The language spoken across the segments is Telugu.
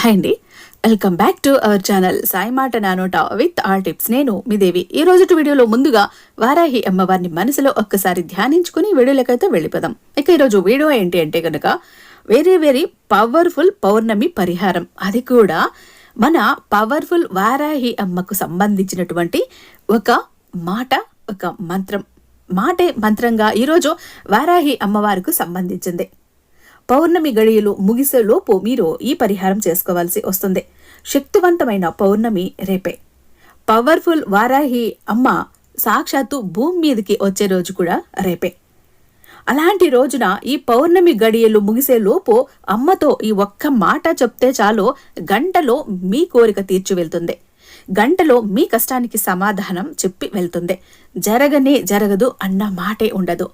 హాయ్ అండి welcome back to our channel Sai మాట నానోట విత్ ఆల్ టిప్స్ నేను మీ దేవి. ఈ రోజు వీడియోలో ముందుగా వారాహి అమ్మవారిని మనసులో ఒక్కసారి ధ్యానించుకుని వీడియోలకైతే వెళ్ళిపోదాం. ఇక ఈరోజు వీడియో ఏంటి అంటే కనుక వెరీ వెరీ పవర్ఫుల్ పౌర్ణమి పరిహారం. అది కూడా మన పవర్ఫుల్ వారాహి అమ్మకు సంబంధించినటువంటి ఒక మాట ఒక మంత్రం. మాటే మంత్రంగా ఈరోజు వారాహి అమ్మవారికి సంబంధించింది. పౌర్ణమి గడియలు ముగిసేలోపు మీరు ఈ పరిహారం చేసుకోవాల్సి వస్తుంది. శక్తివంతమైన పౌర్ణమి రేపే. పవర్ఫుల్ వారాహి అమ్మ సాక్షాత్తు భూమి మీదకి వచ్చే రోజు కూడా రేపే. అలాంటి రోజున ఈ పౌర్ణమి గడియలు ముగిసేలోపు అమ్మతో ఈ ఒక్క మాట చెప్తే చాలు గంటలో మీ కోరిక తీర్చి వెళ్తుంది. గంటలో మీ కష్టానికి సమాధానం చెప్పి వెళ్తుంది. జరగనే జరగదు అన్న మాటే ఉండదు.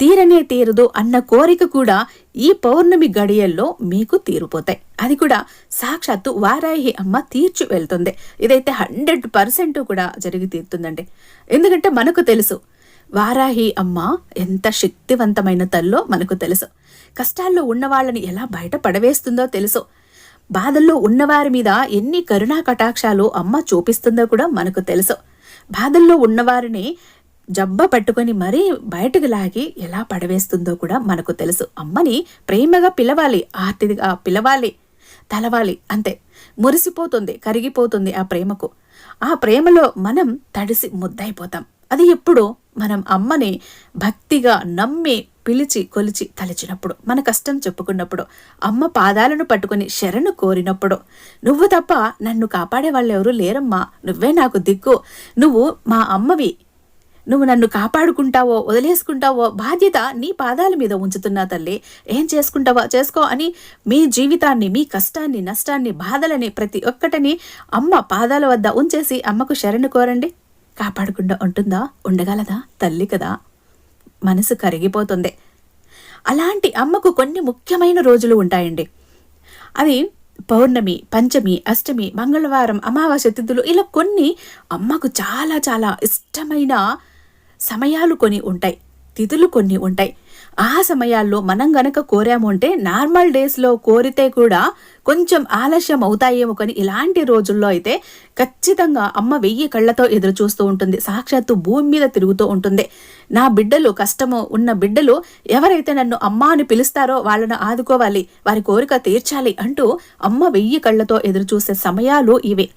తీరనే తీరదు అన్న కోరిక కూడా ఈ పౌర్ణమి గడియల్లో మీకు తీరిపోతాయి. అది కూడా సాక్షాత్తు వారాహి అమ్మ తీర్చి వెళ్తుంది. ఇదైతే హండ్రెడ్ పర్సెంట్ కూడా జరిగి తీరుతుందండి. ఎందుకంటే మనకు తెలుసు వారాహి అమ్మ ఎంత శక్తివంతమైన తల్లో మనకు తెలుసు. కష్టాల్లో ఉన్న వాళ్ళని ఎలా బయట పడవేస్తుందో తెలుసు. బాధల్లో ఉన్నవారి మీద ఎన్ని కరుణా కటాక్షాలు అమ్మ చూపిస్తుందో కూడా మనకు తెలుసు. బాధల్లో ఉన్నవారిని జబ్బ పట్టుకొని మరీ బయటకు లాగి ఎలా పడవేస్తుందో కూడా మనకు తెలుసు. అమ్మని ప్రేమగా పిలవాలి ఆర్తిగా పిలవాలి తలవాలి అంతే. మురిసిపోతుంది కరిగిపోతుంది ఆ ప్రేమకు. ఆ ప్రేమలో మనం తడిసి ముద్దైపోతాం అది ఎప్పుడు మనం అమ్మని భక్తిగా నమ్మి పిలిచి కొలిచి తలిచినప్పుడు మన కష్టం చెప్పుకున్నప్పుడు అమ్మ పాదాలను పట్టుకుని శరణు కోరినప్పుడు నువ్వు తప్ప నన్ను కాపాడే వాళ్ళెవరూ లేరమ్మా. నువ్వే నాకు దిక్కు. నువ్వు మా అమ్మవి. నువ్వు నన్ను కాపాడుకుంటావో వదిలేసుకుంటావో బాధ్యత నీ పాదాల మీద ఉంచుతున్నా తల్లి. ఏం చేసుకుంటావో చేసుకో అని మీ జీవితాన్ని మీ కష్టాన్ని నష్టాన్ని బాధలని ప్రతి ఒక్కటిని అమ్మ పాదాల వద్ద ఉంచేసి అమ్మకు శరణు కోరండి. కాపాడకుండా ఉంటుందా? ఉండగలదా? తల్లి కదా. మనసు కరిగిపోతుంది. అలాంటి అమ్మకు కొన్ని ముఖ్యమైన రోజులు ఉంటాయండి. అవి పౌర్ణమి పంచమి అష్టమి మంగళవారం అమావాస్య తిథులు ఇలా కొన్ని అమ్మకు చాలా చాలా ఇష్టమైన సమయాలు కొన్ని ఉంటాయి. తిథులు కొన్ని ఉంటాయి. ఆ సమయాల్లో మనం గనక కోరాము అంటే నార్మల్ డేస్లో కోరితే కూడా కొంచెం ఆలస్యం అవుతాయేమో కానీ ఇలాంటి రోజుల్లో అయితే ఖచ్చితంగా అమ్మ వెయ్యి కళ్ళతో ఎదురు చూస్తూ ఉంటుంది. సాక్షాత్తు భూమి మీద తిరుగుతూ ఉంటుంది. నా బిడ్డలు కష్టము ఉన్న బిడ్డలు ఎవరైతే నన్ను అమ్మ అని పిలుస్తారో వాళ్ళను ఆదుకోవాలి వారి కోరిక తీర్చాలి అంటూ అమ్మ వెయ్యి కళ్ళతో ఎదురు చూసే సమయాలు ఇవే.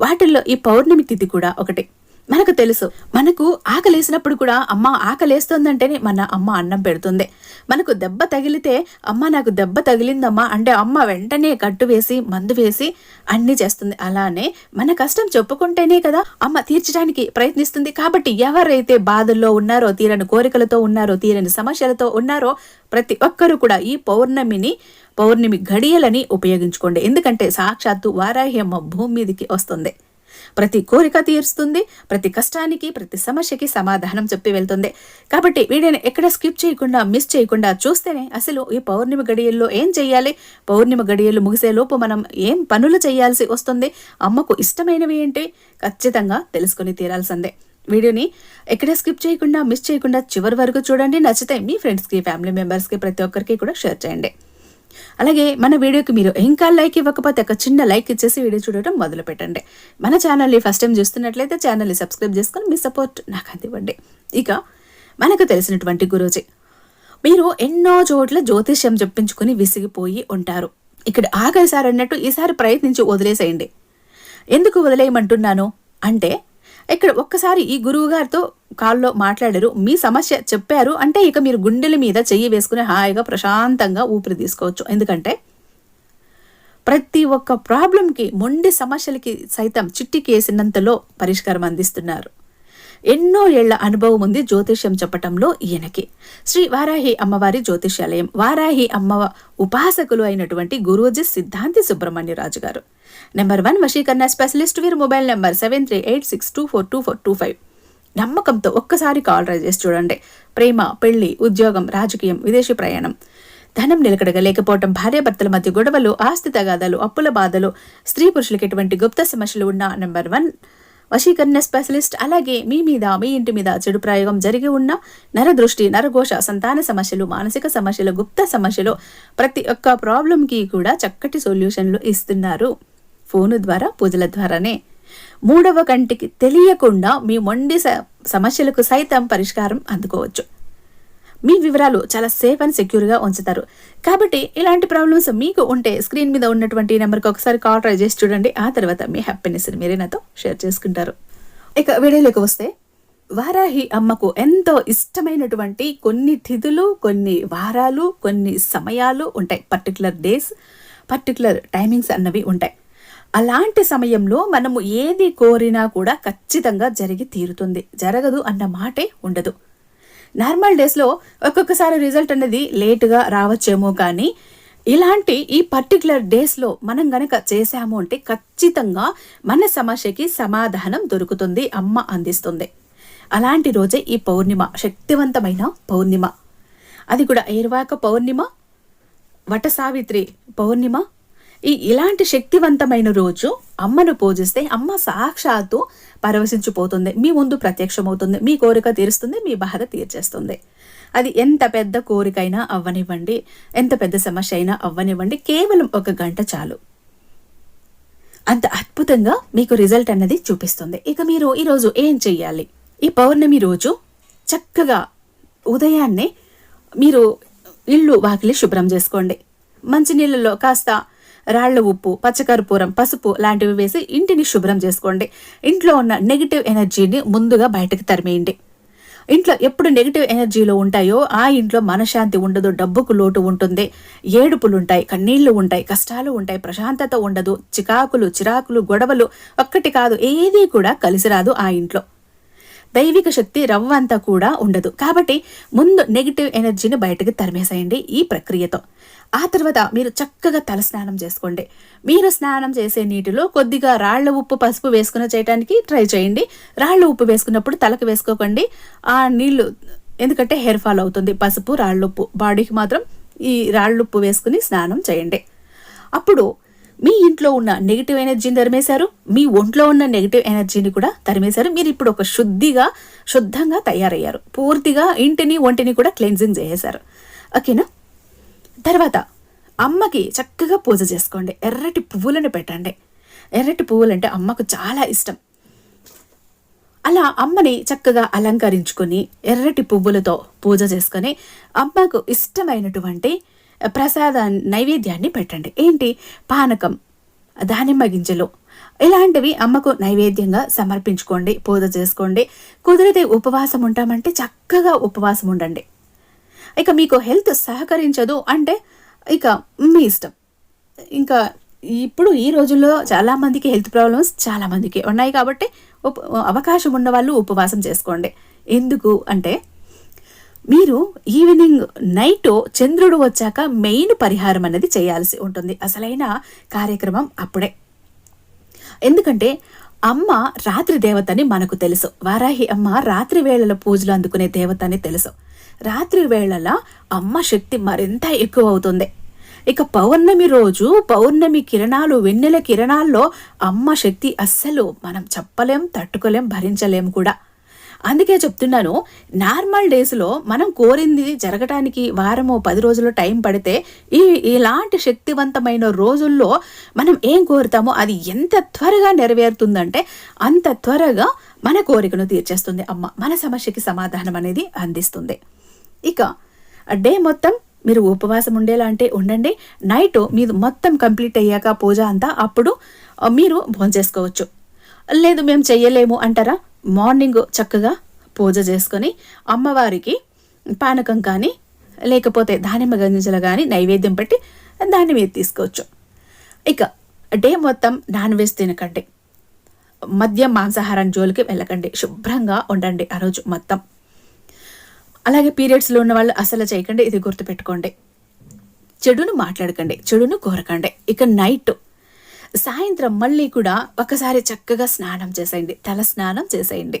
వాటిల్లో ఈ పౌర్ణమి తిథి కూడా ఒకటి. మనకు తెలుసు. మనకు ఆకలేసినప్పుడు కూడా అమ్మ ఆకలేస్తుందంటేనే మన అమ్మ అన్నం పెడుతుంది. మనకు దెబ్బ తగిలితే అమ్మ నాకు దెబ్బ తగిలిందమ్మా అంటే అమ్మ వెంటనే కట్టు వేసి మందు వేసి అన్ని చేస్తుంది. అలానే మన కష్టం చెప్పుకుంటేనే కదా అమ్మ తీర్చడానికి ప్రయత్నిస్తుంది. కాబట్టి ఎవరైతే బాధల్లో ఉన్నారో తీరని కోరికలతో ఉన్నారో తీరని సమస్యలతో ఉన్నారో ప్రతి ఒక్కరూ కూడా ఈ పౌర్ణమిని పౌర్ణమి ఘడియలని ఉపయోగించుకోండి. ఎందుకంటే సాక్షాత్తు వారాహ్యమ్మ భూమి మీదకి వస్తుంది. ప్రతి కోరిక తీరుస్తుంది ప్రతి కష్టానికి ప్రతి సమస్యకి సమాధానం చెప్పి వెళ్తుంది. కాబట్టి వీడియోని ఎక్కడ స్కిప్ చేయకుండా మిస్ చేయకుండా చూస్తేనే అసలు ఈ పౌర్ణమి గడియల్లో ఏం చేయాలి పౌర్ణమి గడియలు ముగిసేలోపు మనం ఏం పనులు చేయాల్సి వస్తుంది? అమ్మకు ఇష్టమైనవి ఏంటి? ఖచ్చితంగా తెలుసుకుని తీరాల్సిందే. వీడియోని ఎక్కడ స్కిప్ చేయకుండా మిస్ చేయకుండా చివరి వరకు చూడండి. నచ్చితే మీ ఫ్రెండ్స్కి ఫ్యామిలీ మెంబర్స్కి ప్రతి ఒక్కరికి కూడా షేర్ చేయండి. అలాగే మన వీడియోకి మీరు ఇంకా లైక్ ఇవ్వకపోతే ఒక చిన్న లైక్ ఇచ్చేసి వీడియో చూడటం మొదలు పెట్టండి మన ఛానల్ని ఫస్ట్ టైం చూస్తున్నట్లయితే ఛానల్ని సబ్స్క్రైబ్ చేసుకొని మీ సపోర్ట్ నాకు అందివ్వండి. ఇక మనకు తెలిసినటువంటి గురూజీ. మీరు ఎన్నో చోట్ల జ్యోతిష్యం చెప్పించుకుని విసిగిపోయి ఉంటారు. ఇక్కడ ఆఖరిసారి అన్నట్టు ఈసారి ప్రయత్నించి వదిలేసేయండి. ఎందుకు వదిలేయమంటున్నాను? అంటే ఇక్కడ ఒక్కసారి ఈ గురువు గారితో కాల్లో మాట్లాడారు. మీ సమస్య చెప్పారు అంటే ఇక మీరు గుండెల మీద చెయ్యి వేసుకుని హాయిగా ప్రశాంతంగా ఊపిరి తీసుకోవచ్చు. ఎందుకంటే ప్రతి ఒక్క ప్రాబ్లంకి మొండి సమస్యలకి సైతం చిట్టికేసినంతలో పరిష్కారం అందిస్తున్నారు. ఎన్నో ఏళ్ళ అనుభవం ఉంది జ్యోతిష్యం చెప్పటంలో ఈయనకి. శ్రీ వారాహి అమ్మవారి జ్యోతిష్యాలయం. వారాహి అమ్మ ఉపాసకులు అయినటువంటి గురూజీ సిద్ధాంతి సుబ్రహ్మణ్యరాజు గారు. నెంబర్ వన్ వశీకరణ స్పెషలిస్ట్ వీరి mobile number seven three eight six two four two four two five నమ్మకంతో ఒక్కసారి కాల్ ట్రై చేసి చూడండి. ప్రేమ పెళ్ళి ఉద్యోగం రాజకీయం విదేశీ ప్రయాణం. ధనం నిలకడగా లేకపోవడం భార్యాభర్తల మధ్య గొడవలు ఆస్తి తగాదాలు అప్పుల బాధలు స్త్రీ పురుషులకు ఎటువంటి గుప్త సమస్యలు ఉన్న నెంబర్ వన్ వశీకరణ స్పెషలిస్ట్ అలాగే మీ మీద మీ ఇంటి మీద చెడు ప్రయోగం జరిగి ఉన్న నరదృష్టి నరఘోష సంతాన సమస్యలు మానసిక సమస్యలు గుప్త సమస్యలు ప్రతి ఒక్క ప్రాబ్లంకి కూడా చక్కటి సొల్యూషన్లు ఇస్తున్నారు. ఫోను ద్వారా పూజల ద్వారానే. మూడవ కంటికి తెలియకుండా మీ మొండి స- సమస్యలకు సైతం పరిష్కారం అందుకోవచ్చు. మీ వివరాలు చాలా సేఫ్ అండ్ సెక్యూర్గా ఉంచుతారు. కాబట్టి ఇలాంటి ప్రాబ్లమ్స్ మీకు ఉంటే స్క్రీన్ మీద ఉన్నటువంటి నెంబర్కి ఒకసారి కాల్ ట్రై చేసి చూడండి. ఆ తర్వాత మీ హ్యాపీనెస్ని మీరే నాతో షేర్ చేసుకుంటారు. ఇక వీడియోలోకి వస్తే వారాహి అమ్మకు ఎంతో ఇష్టమైనటువంటి కొన్ని తిథులు కొన్ని వారాలు కొన్ని సమయాలు ఉంటాయి. పర్టికులర్ డేస్ పర్టికులర్ టైమింగ్స్ అన్నవి ఉంటాయి. అలాంటి సమయంలో మనము ఏది కోరినా కూడా ఖచ్చితంగా జరిగి తీరుతుంది. జరగదు అన్న మాటే ఉండదు. నార్మల్ డేస్లో ఒక్కొక్కసారి రిజల్ట్ అనేది లేటుగా రావచ్చేమో కానీ ఇలాంటి ఈ పర్టికులర్ డేస్లో మనం గనక చేశాము అంటే ఖచ్చితంగా మన సమస్యకి సమాధానం దొరుకుతుంది అమ్మ అందిస్తుంది. అలాంటి రోజే ఈ పౌర్ణిమ శక్తివంతమైన పౌర్ణిమ. అది కూడా ఏర్వాక పౌర్ణిమ వట సావిత్రి పౌర్ణిమ ఈ ఇలాంటి శక్తివంతమైన రోజు అమ్మను పూజిస్తే అమ్మ సాక్షాత్తు పరవశించిపోతుంది. మీ ముందు ప్రత్యక్షమవుతుంది. మీ కోరిక తీరుస్తుంది. మీ బాధ తీర్చేస్తుంది. అది ఎంత పెద్ద కోరికైనా అవ్వనివ్వండి. ఎంత పెద్ద సమస్య అయినా అవ్వనివ్వండి. కేవలం ఒక గంట చాలు. అంత అద్భుతంగా మీకు రిజల్ట్ అన్నది చూపిస్తుంది. ఇక మీరు ఈరోజు ఏం చెయ్యాలి? ఈ పౌర్ణమి రోజు చక్కగా ఉదయాన్నే మీరు ఇల్లు వాకిలి శుభ్రం చేసుకోండి. మంచినీళ్ళలో కాస్త రాళ్ళ ఉప్పు పచ్చకర్పూరం పసుపు లాంటివి వేసి ఇంటిని శుభ్రం చేసుకోండి. ఇంట్లో ఉన్న నెగిటివ్ ఎనర్జీని ముందుగా బయటకు తరిమేయండి. ఇంట్లో ఎప్పుడు నెగిటివ్ ఎనర్జీలో ఉంటాయో ఆ ఇంట్లో మనశ్శాంతి ఉండదు డబ్బుకు లోటు ఉంటుంది. ఏడుపులు ఉంటాయి కన్నీళ్ళు ఉంటాయి కష్టాలు ఉంటాయి ప్రశాంతత ఉండదు చికాకులు చిరాకులు గొడవలు ఒక్కటి కాదు ఏదీ కూడా కలిసి రాదు ఆ ఇంట్లో. దైవిక శక్తి రవ్వంతా కూడా ఉండదు. కాబట్టి ముందు నెగిటివ్ ఎనర్జీని బయటకు తరిమేసేయండి ఈ ప్రక్రియతో. ఆ తర్వాత మీరు చక్కగా తల స్నానం చేసుకోండి. మీరు స్నానం చేసే నీటిలో కొద్దిగా రాళ్ళ ఉప్పు పసుపు వేసుకుని చేయడానికి ట్రై చేయండి. రాళ్ళ ఉప్పు వేసుకున్నప్పుడు తలకు వేసుకోకండి. ఆ నీళ్ళు ఎందుకంటే హెయిర్ ఫాల్ అవుతుంది. పసుపు రాళ్ళుప్పు బాడీకి మాత్రం ఈ రాళ్ళుప్పు వేసుకుని స్నానం చేయండి. అప్పుడు మీ ఇంట్లో ఉన్న నెగిటివ్ ఎనర్జీని తరిమేశారు. మీ ఒంట్లో ఉన్న నెగిటివ్ ఎనర్జీని కూడా తరిమేశారు. మీరు ఇప్పుడు ఒక శుద్ధిగా శుద్ధంగా తయారయ్యారు. పూర్తిగా ఇంటిని ఒంటిని కూడా క్లెన్జింగ్ చేసేశారు. ఓకేనా? తర్వాత అమ్మకి చక్కగా పూజ చేసుకోండి. ఎర్రటి పువ్వులను పెట్టండి. ఎర్రటి పువ్వులు అంటే అమ్మకు చాలా ఇష్టం. అలా అమ్మని చక్కగా అలంకరించుకొని ఎర్రటి పువ్వులతో పూజ చేసుకొని అమ్మకు ఇష్టమైనటువంటి ప్రసాద నైవేద్యాన్ని పెట్టండి. ఏంటి? పానకం దానిమ్మ గింజలు. ఇలాంటివి అమ్మకు నైవేద్యంగా సమర్పించుకోండి పూజ చేసుకోండి. కుదిరితే ఉపవాసం ఉంటామంటే చక్కగా ఉపవాసం ఉండండి. ఇక మీకు హెల్త్ సహకరించదు అంటే ఇక మీ ఇష్టం. ఇంకా ఇప్పుడు ఈ రోజుల్లో చాలామందికి హెల్త్ ప్రాబ్లమ్స్ చాలామందికి ఉన్నాయి కాబట్టి ఉప అవకాశం ఉన్న వాళ్ళు ఉపవాసం చేసుకోండి. ఎందుకు అంటే మీరు ఈవినింగ్ నైట్ చంద్రుడు వచ్చాక మెయిన్ పరిహారం అనేది చేయాల్సి ఉంటుంది. అసలైన కార్యక్రమం అప్పుడే. ఎందుకంటే అమ్మ రాత్రి దేవతని మనకు తెలుసు. వారాహి అమ్మ రాత్రి వేళల పూజలు అందుకునే దేవత అని తెలుసు. రాత్రి వేళల అమ్మ శక్తి మరింత ఎక్కువ అవుతుంది ఇక పౌర్ణమి రోజు పౌర్ణమి కిరణాలు వెన్నెల కిరణాల్లో అమ్మ శక్తి అస్సలు మనం చెప్పలేం తట్టుకోలేం భరించలేం కూడా. అందుకే చెప్తున్నాను నార్మల్ డేస్లో మనం కోరింది జరగటానికి వారము పది రోజులు టైం పడితే ఈ ఇలాంటి శక్తివంతమైన రోజుల్లో మనం ఏం కోరుతామో అది ఎంత త్వరగా నెరవేరుతుందంటే అంత త్వరగా మన కోరికను తీర్చేస్తుంది అమ్మ. మన సమస్యకి సమాధానం అనేది అందిస్తుంది. ఇక డే మొత్తం మీరు ఉపవాసం ఉండేలా అంటే ఉండండి. నైట్ మీరు మొత్తం కంప్లీట్ అయ్యాక పూజ అంతా అప్పుడు మీరు భోంచేసుకోవచ్చు లేదు మేము చెయ్యలేము అంటారా? మార్నింగ్ చక్కగా పూజ చేసుకొని అమ్మవారికి పానకం కానీ లేకపోతే దానిమ్మ గంజలు కానీ నైవేద్యం పెట్టి దాన్ని మీరు తీసుకోవచ్చు. ఇక డే మొత్తం నాన్ వెజ్ తినకండి. మద్యం మాంసాహారం జోలికి వెళ్ళకండి. శుభ్రంగా ఉండండి ఆ రోజు మొత్తం. అలాగే పీరియడ్స్లో ఉన్న వాళ్ళు అసలు చేయకండి ఇది గుర్తుపెట్టుకోండి. చెడును మాట్లాడకండి చెడును కోరకండి. ఇక నైట్ సాయంత్రం మళ్ళీ కూడా ఒకసారి చక్కగా స్నానం చేసేయండి తల స్నానం చేసేయండి.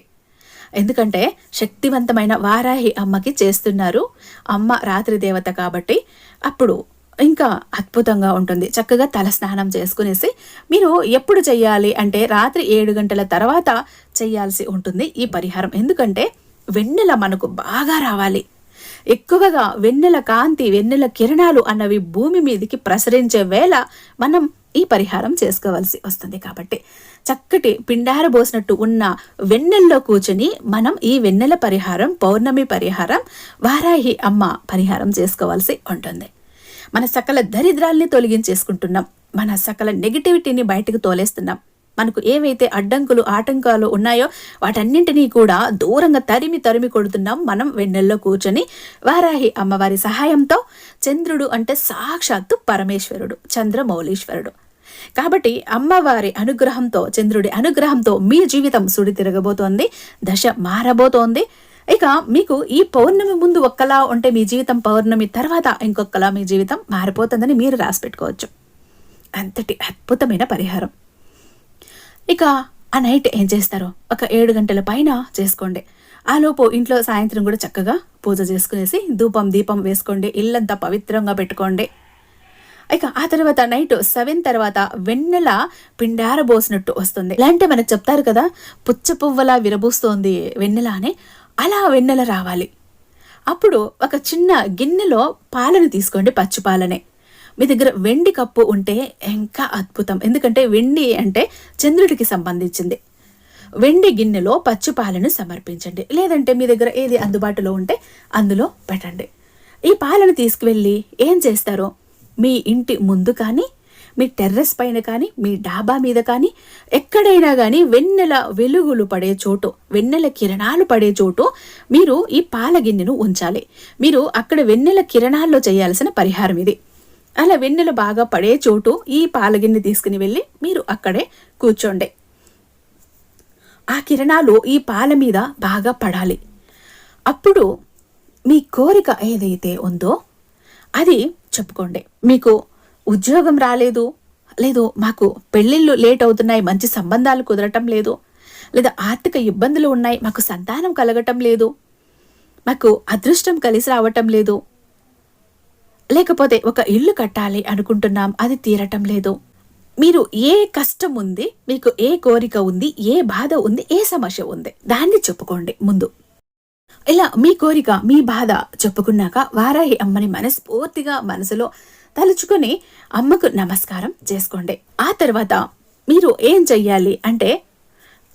ఎందుకంటే శక్తివంతమైన వారాహి అమ్మకి చేస్తున్నారు. అమ్మ రాత్రి దేవత కాబట్టి అప్పుడు ఇంకా అద్భుతంగా ఉంటుంది. చక్కగా తల స్నానం చేసుకునేసి మీరు ఎప్పుడు చేయాలి అంటే రాత్రి ఏడు గంటల తర్వాత చేయాల్సి ఉంటుంది ఈ పరిహారం. ఎందుకంటే వెన్నెల మనకు బాగా రావాలి. ఎక్కువగా వెన్నెల కాంతి వెన్నెల కిరణాలు అన్నవి భూమి మీదకి ప్రసరించే వేళ మనం ఈ పరిహారం చేసుకోవాల్సి వస్తుంది కాబట్టి. చక్కటి పిండార బోసినట్టు ఉన్న వెన్నెల్లో కూర్చుని మనం ఈ వెన్నెల పరిహారం పౌర్ణమి పరిహారం వారాహి అమ్మ పరిహారం చేసుకోవాల్సి ఉంటుంది. మన సకల దరిద్రాల్ని తొలగించేసుకుంటున్నాం. మన సకల నెగిటివిటీని బయటకు తోలేస్తున్నాం. మనకు ఏవైతే అడ్డంకులు ఆటంకాలు ఉన్నాయో వాటన్నింటినీ కూడా దూరంగా తరిమి తరిమి కొడుతున్నాం మనం వెన్నెల్లో కూర్చొని. వారాహి అమ్మవారి సహాయంతో చంద్రుడు అంటే సాక్షాత్తు పరమేశ్వరుడు చంద్రమౌళీశ్వరుడు. కాబట్టి అమ్మవారి అనుగ్రహంతో చంద్రుడి అనుగ్రహంతో మీ జీవితం సుడి తిరగబోతోంది దశ మారబోతోంది. ఇక మీకు ఈ పౌర్ణమి ముందు ఒక్కలా ఉంటే మీ జీవితం పౌర్ణమి తర్వాత ఇంకొకలా మీ జీవితం మారిపోతుందని మీరు రాసి పెట్టుకోవచ్చు. అంతటి అద్భుతమైన పరిహారం. ఇక ఆ నైట్ ఏం చేస్తారో? ఒక ఏడు గంటల పైన చేసుకోండి. ఆలోపు ఇంట్లో సాయంత్రం కూడా చక్కగా పూజ చేసుకునేసి ధూపం దీపం వేసుకోండి. ఇల్లంతా పవిత్రంగా పెట్టుకోండి. ఇక ఆ తర్వాత నైట్ సెవెన్ తర్వాత వెన్నెల పిండారబోసినట్టు వస్తుంది. ఇలాంటి మనకు చెప్తారు కదా పుచ్చ పువ్వలా విరబూస్తోంది వెన్నెల అని. అలా వెన్నెల రావాలి. అప్పుడు ఒక చిన్న గిన్నెలో పాలను తీసుకోండి పచ్చి పాలనే. మీ దగ్గర వెండి కప్పు ఉంటే ఇంకా అద్భుతం. ఎందుకంటే వెండి అంటే చంద్రుడికి సంబంధించింది. వెండి గిన్నెలో పచ్చి పాలను సమర్పించండి. లేదంటే మీ దగ్గర ఏది అందుబాటులో ఉంటే అందులో పెట్టండి. ఈ పాలను తీసుకువెళ్ళి ఏం చేస్తారో? మీ ఇంటి ముందు కానీ మీ టెర్రస్ పైన కానీ మీ డాబా మీద కానీ ఎక్కడైనా కానీ వెన్నెల వెలుగులు పడే చోటు వెన్నెల కిరణాలు పడే చోటు మీరు ఈ పాల గిన్నెను ఉంచాలి. మీరు అక్కడ వెన్నెల కిరణాల్లో చేయాల్సిన పరిహారం ఇది. అలా వెన్నెలు బాగా పడే చోటు ఈ పాలగిన్నె తీసుకుని వెళ్ళి మీరు అక్కడే కూర్చోండి. ఆ కిరణాలు ఈ పాల మీద బాగా పడాలి. అప్పుడు మీ కోరిక ఏదైతే ఉందో అది చెప్పుకోండి. మీకు ఉద్యోగం రాలేదు లేదు మాకు పెళ్ళిళ్ళు లేట్ అవుతున్నాయి మంచి సంబంధాలు కుదరటం లేదు లేదా ఆర్థిక ఇబ్బందులు ఉన్నాయి మాకు సంతానం కలగటం లేదు మాకు అదృష్టం కలిసి రావటం లేదు లేకపోతే ఒక ఇల్లు కట్టాలి అనుకుంటున్నాం అది తీరటం లేదు. మీరు ఏ కష్టం ఉంది మీకు ఏ కోరిక ఉంది ఏ బాధ ఉంది ఏ సమస్య ఉంది దాన్ని చెప్పుకోండి ముందు. ఇలా మీ కోరిక మీ బాధ చెప్పుకున్నాక వారాహి అమ్మని మనస్ఫూర్తిగా మనసులో తలుచుకుని అమ్మకు నమస్కారం చేసుకోండి. ఆ తర్వాత మీరు ఏం చెయ్యాలి అంటే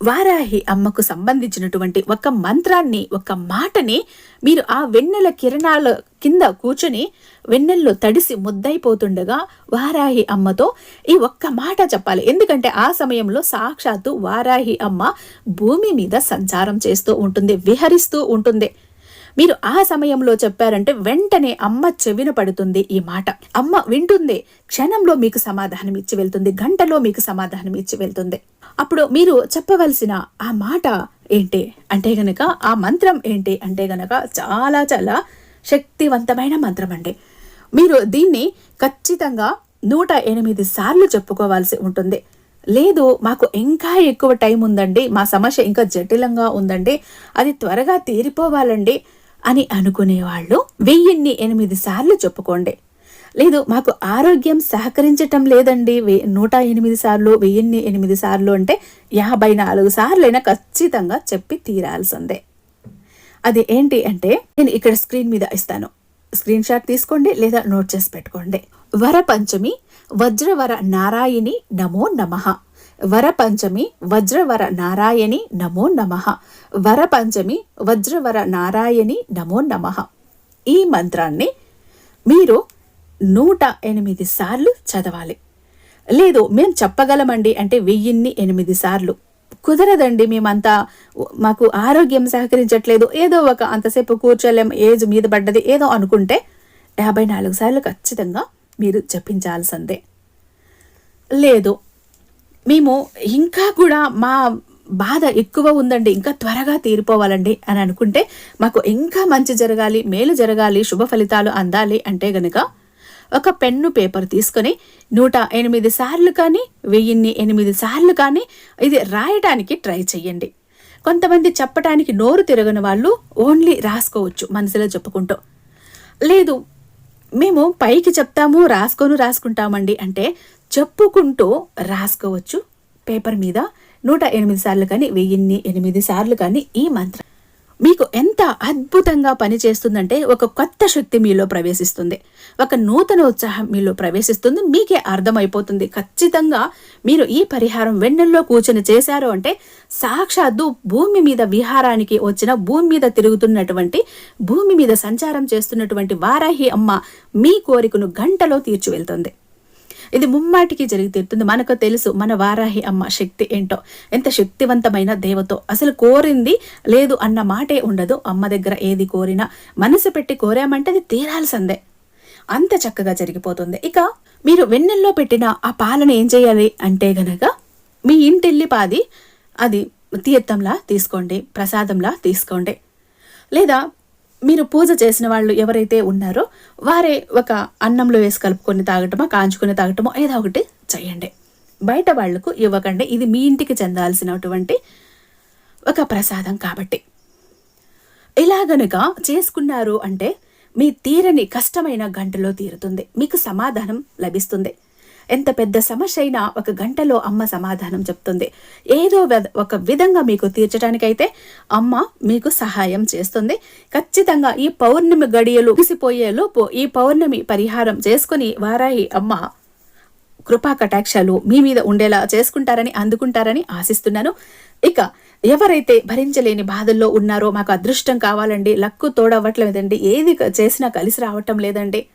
వారాహి అమ్మకు సంబంధించినటువంటి ఒక మంత్రాన్ని ఒక మాటని మీరు ఆ వెన్నెల కిరణాల కింద కూర్చుని వెన్నెల్లో తడిసి ముద్దైపోతుండగా వారాహి అమ్మతో ఈ ఒక్క మాట చెప్పాలి. ఎందుకంటే ఆ సమయంలో సాక్షాత్తు వారాహి అమ్మ భూమి మీద సంచారం చేస్తూ ఉంటుంది విహరిస్తూ ఉంటుంది. మీరు ఆ సమయంలో చెప్పారంటే వెంటనే అమ్మ చెవిన పడుతుంది ఈ మాట. అమ్మ వింటుంది క్షణంలో మీకు సమాధానం ఇచ్చి వెళ్తుంది గంటలో మీకు సమాధానం ఇచ్చి వెళ్తుంది. అప్పుడు మీరు చెప్పవలసిన ఆ మాట ఏంటి? అంటే గనక ఆ మంత్రం ఏంటి? అంటే గనక చాలా చాలా శక్తివంతమైన మంత్రం అండి. మీరు దీన్ని ఖచ్చితంగా నూట ఎనిమిది సార్లు చెప్పుకోవాల్సి ఉంటుంది. లేదు మాకు ఇంకా ఎక్కువ టైం ఉందండి మా సమస్య ఇంకా జటిలంగా ఉందండి అది త్వరగా తీరిపోవాలండి. అని అనుకునేవాళ్ళు వెయ్యిన్ని ఎనిమిది సార్లు చెప్పుకోండి. లేదు మాకు ఆరోగ్యం సహకరించటం లేదండి. నూట ఎనిమిది సార్లు వెయ్యిన్ని ఎనిమిది సార్లు అంటే యాభై నాలుగు సార్లైనా ఖచ్చితంగా చెప్పి తీరాల్సిందే. అది ఏంటి అంటే నేను ఇక్కడ స్క్రీన్ మీద ఇస్తాను. స్క్రీన్ షాట్ తీసుకోండి లేదా నోట్ చేసి పెట్టుకోండి. వర పంచమి వజ్రవర నారాయణి నమో నమః. వరపంచమి వజ్రవర నారాయణి నమో నమ. వరపంచమి వజ్రవర నారాయణి నమో నమ. ఈ మంత్రాన్ని మీరు నూట ఎనిమిది సార్లు చదవాలి. లేదు మేము చెప్పగలమండి అంటే వెయ్యిన్ని ఎనిమిది సార్లు. కుదరదండి మేమంతా మాకు ఆరోగ్యం సహకరించట్లేదు. ఏదో ఒక అంతసేపు కూర్చోలేం ఏజ్ మీద పడ్డది ఏదో అనుకుంటే యాభై నాలుగు సార్లు ఖచ్చితంగా మీరు జపించాల్సిందే. లేదు మేము ఇంకా కూడా మా బాధ ఎక్కువ ఉందండి. ఇంకా త్వరగా తీరిపోవాలండి అని అనుకుంటే మాకు ఇంకా మంచి జరగాలి మేలు జరగాలి శుభ ఫలితాలు అందాలి అంటే గనక ఒక పెన్ను పేపర్ తీసుకొని నూట ఎనిమిది సార్లు కానీ వెయ్యిన్ని ఎనిమిది సార్లు కానీ ఇది రాయడానికి ట్రై చెయ్యండి. కొంతమంది చెప్పటానికి నోరు తిరగని వాళ్ళు ఓన్లీ రాసుకోవచ్చు మనసులో చెప్పుకుంటూ. లేదు మేము పైకి చెప్తాము రాసుకొని రాసుకుంటామండి అంటే చెప్పుకుంటూ రాసుకోవచ్చు. పేపర్ మీద నూట ఎనిమిది సార్లు కానీ వెయ్యిన్ని ఎనిమిది సార్లు కానీ ఈ మంత్రం. మీకు ఎంత అద్భుతంగా పనిచేస్తుందంటే ఒక కొత్త శక్తి మీలో ప్రవేశిస్తుంది. ఒక నూతన ఉత్సాహం మీలో ప్రవేశిస్తుంది. మీకే అర్థమైపోతుంది. ఖచ్చితంగా మీరు ఈ పరిహారం వెన్నెల్లో కూర్చొని చేశారు అంటే సాక్షాత్తు భూమి మీద విహారానికి వచ్చిన భూమి మీద తిరుగుతున్నటువంటి భూమి మీద సంచారం చేస్తున్నటువంటి వారాహి అమ్మ మీ కోరికను గంటలో తీర్చి వెళ్తుంది ఇది ముమ్మాటికి జరిగి తీరుతుంది మనకు తెలుసు మన వారాహి అమ్మ శక్తి ఏంటో? ఎంత శక్తివంతమైన దేవతో? అసలు కోరింది లేదు అన్న మాటే ఉండదు. అమ్మ దగ్గర ఏది కోరినా మనసు పెట్టి కోరామంటే అది తీరాల్సిందే. అంత చక్కగా జరిగిపోతుంది. ఇక మీరు వెన్నెల్లో పెట్టిన ఆ పాలను ఏం చేయాలి అంటే గనక మీ ఇంటిల్లి పాది అది తీర్థంలా తీసుకోండి ప్రసాదంలా తీసుకోండి. లేదా మీరు పూజ చేసిన వాళ్ళు ఎవరైతే ఉన్నారో వారే ఒక అన్నంలో వేసి కలుపుకొని తాగటమో కాంచుకొని తాగటమో ఏదో ఒకటి చేయండి. బయట వాళ్ళకు ఇవ్వకండి. ఇది మీ ఇంటికి చెందాల్సినటువంటి ఒక ప్రసాదం కాబట్టి. ఇలా గనుక చేసుకున్నారు అంటే మీ తీరని కష్టమైన గంటలో తీరుతుంది. మీకు సమాధానం లభిస్తుంది. ఎంత పెద్ద సమస్య అయినా ఒక గంటలో అమ్మ సమాధానం చెప్తుంది. ఏదో ఒక విధంగా మీకు తీర్చడానికైతే అమ్మ మీకు సహాయం చేస్తుంది. ఖచ్చితంగా ఈ పౌర్ణమి గడియలు లోపు ఈ పౌర్ణమి పరిహారం చేసుకుని వారాయి అమ్మ కృపా కటాక్షాలు మీ మీద ఉండేలా చేసుకుంటారని అందుకుంటారని ఆశిస్తున్నాను. ఇక ఎవరైతే భరించలేని బాధల్లో ఉన్నారో మాకు అదృష్టం కావాలండి. లక్కు తోడవ్వట్లేదండి. ఏది చేసినా కలిసి రావటం లేదండి.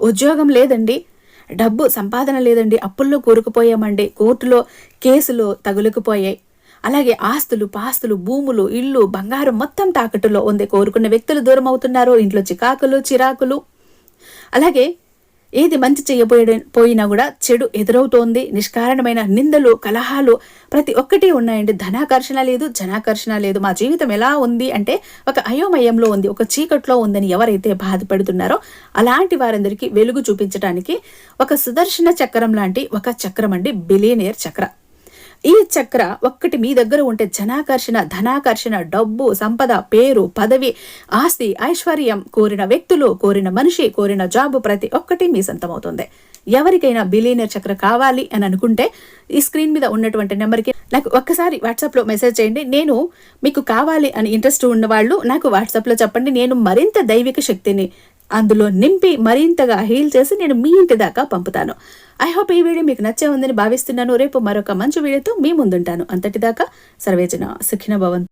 ఉద్యోగం లేదండి. డబ్బు సంపాదన లేదండి అప్పుల్లో కూరుకుపోయామండి. కోర్టులో కేసులు తగులుకుపోయాయి. అలాగే ఆస్తులు పాస్తులు భూములు ఇల్లు బంగారం మొత్తం తాకట్టులో ఉంది. కోరుకున్న వ్యక్తులు దూరం అవుతున్నారు ఇంట్లో చికాకులు చిరాకులు. అలాగే ఏది మంచి చేయబోయే పోయినా కూడా చెడు ఎదురవుతోంది. నిష్కారణమైన నిందలు కలహాలు ప్రతి ఒక్కటి ఉన్నాయండి. ధనాకర్షణ లేదు జనాకర్షణ లేదు. మా జీవితం ఎలా ఉంది అంటే ఒక అయోమయంలో ఉంది ఒక చీకట్లో ఉందని ఎవరైతే బాధపడుతున్నారో అలాంటి వారందరికీ వెలుగు చూపించడానికి ఒక సుదర్శన చక్రం లాంటి ఒక చక్రం అండి బిలియనియర్ చక్ర. ఈ చక్ర ఒక్కటి మీ దగ్గర ఉంటే జనాకర్షణ ధనాకర్షణ డబ్బు సంపద పేరు పదవి ఆస్తి ఐశ్వర్యం కోరిన వ్యక్తులు కోరిన మనిషి కోరిన జాబు ప్రతి ఒక్కటి మీ సొంతమవుతుంది. ఎవరికైనా బిలీనియర్ చక్ర కావాలి అని అనుకుంటే ఈ స్క్రీన్ మీద ఉన్నటువంటి నెంబర్కి నాకు ఒక్కసారి వాట్సాప్లో మెసేజ్ చేయండి. నేను మీకు కావాలి అని ఇంట్రెస్ట్ ఉన్న వాళ్ళు నాకు వాట్సాప్లో చెప్పండి. నేను మరింత దైవిక శక్తిని అందులో నింపి మరింతగా హీల్ చేసి నేను మీ ఇంటి దాకా పంపుతాను. ఐ హోప్ ఈ వీడియో మీకు నచ్చే ఉందని భావిస్తున్నాను. రేపు మరొక మంచి వీడియోతో మీ ముందుంటాను. అంతటిదాకా సర్వేజన సుఖిన భవంతు